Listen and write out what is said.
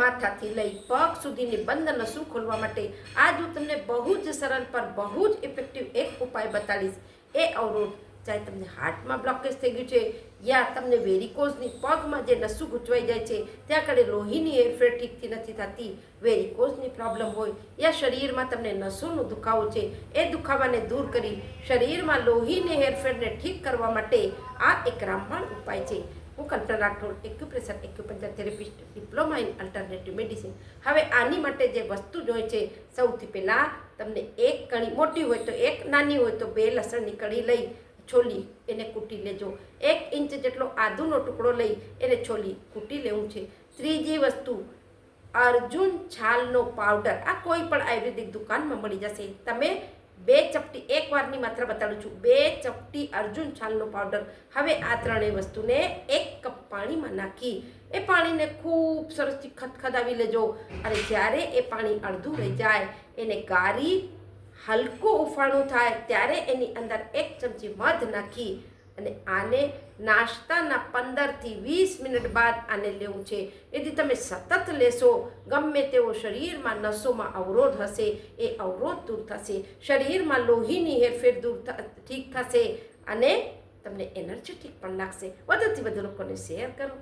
માથાથી લઈ પગ સુધીની બંધ નસું ખોલવા માટે આજ હું તમને બહુ જ સરળ પર બહુ જ ઇફેક્ટિવ એક ઉપાય બતાડીશ. એ અવરોધ ચાહે તમને હાર્ટમાં બ્લોકેજ થઈ ગયું છે યા તમને વેરિકોઝની પગમાં જે નસું ગૂંચવાઈ જાય છે, ત્યાં કડે લોહીની હેરફેર ઠીકથી નથી થતી. વેરિકોઝની પ્રોબ્લેમ હોય યા શરીરમાં તમને નસોનો દુખાવો છે, એ દુખાવાને દૂર કરી શરીરમાં લોહીની હેરફેરને ઠીક કરવા માટે આ એક રામબાણ ઉપાય છે. હું Kalpana Rathod, acupressure acupuncture therapist diploma in alternative medicine હવે આની માટે જે વસ્તુ જોઈએ છે, સૌથી પહેલાં તમને એક કણી મોટી હોય તો એક, નાની હોય તો બે લસણની કણી લઈ છોલી એને કૂટી લેજો. એક ઇંચ જેટલો આદુનો ટુકડો લઈ એને છોલી કૂટી લેવું છે. ત્રીજી વસ્તુ, અર્જુન છાલનો પાવડર. આ કોઈ પણ આયુર્વેદિક દુકાનમાં મળી જશે. તમે બે ચપટી એક વારની માત્ર બતાડું છું. બે ચપટી અર્જુન છાલનો પાવડર હવે આ ત્રણેય વસ્તુને એક કપ પાણીમાં નાખી. એ પાણીને ખૂબ સરસથી ખદખદાવી લેજો. અને જ્યારે એ પાણી અડધું રહી જાય, એને ગારી હલકું ઉફાણું થાય, ત્યારે એની અંદર એક ચમચી મધ નાખી. અને આને નાસ્તાના પંદરથી વીસ મિનિટ બાદ આને લેવું છે. એથી તમે સતત લેશો, ગમે તેવો શરીરમાં નસોમાં અવરોધ હશે, એ અવરોધ દૂર થશે. શરીરમાં લોહીની હેરફેર દૂર ઠીક થશે અને તમને એનર્જેટિક પણ લાગશે. વધુથી વધુ લોકોને શેર કરો.